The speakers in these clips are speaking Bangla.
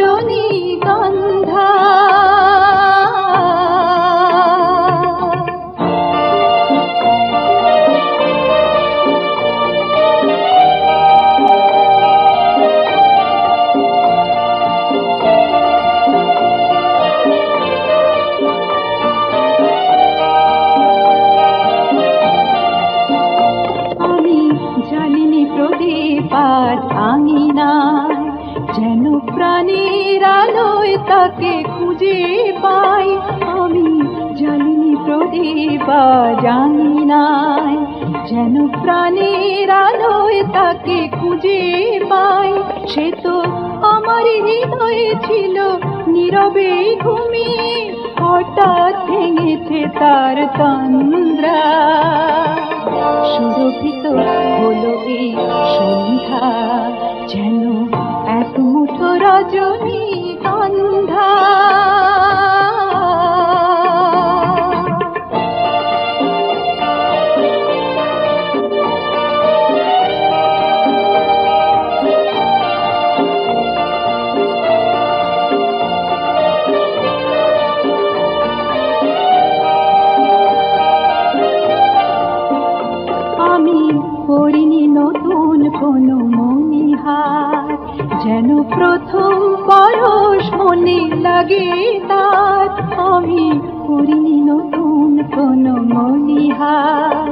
রজনী গন্ধা তাকে খুঁজে পাই। আমি জালিনি প্রদীপ আজ আঙিনায় যেন প্রাণের আলোয় তাকে খুঁজে পাই। সে তো আমার হৃদয়ে ছিল নীরবে ঘুমিয়ে। হঠাৎ ভেঙেছে তার তন্দ্রা। করিনি নতুন কোনো মনিহার যেন প্রথম পরশ মনে লাগে তার। আমি করিনি নতুন কোনো মনিহার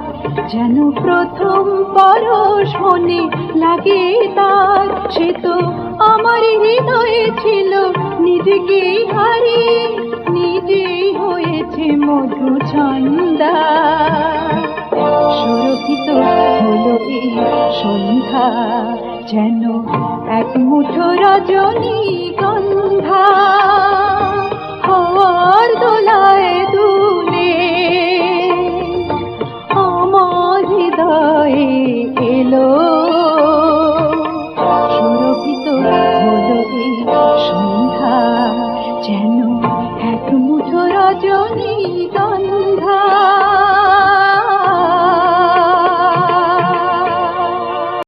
যেন প্রথম পরশ মনে লাগে তার। সে তো আমার হৃদয়ে ছিল, নিজেকে হারিয়ে যেন এক মুঠো রজনী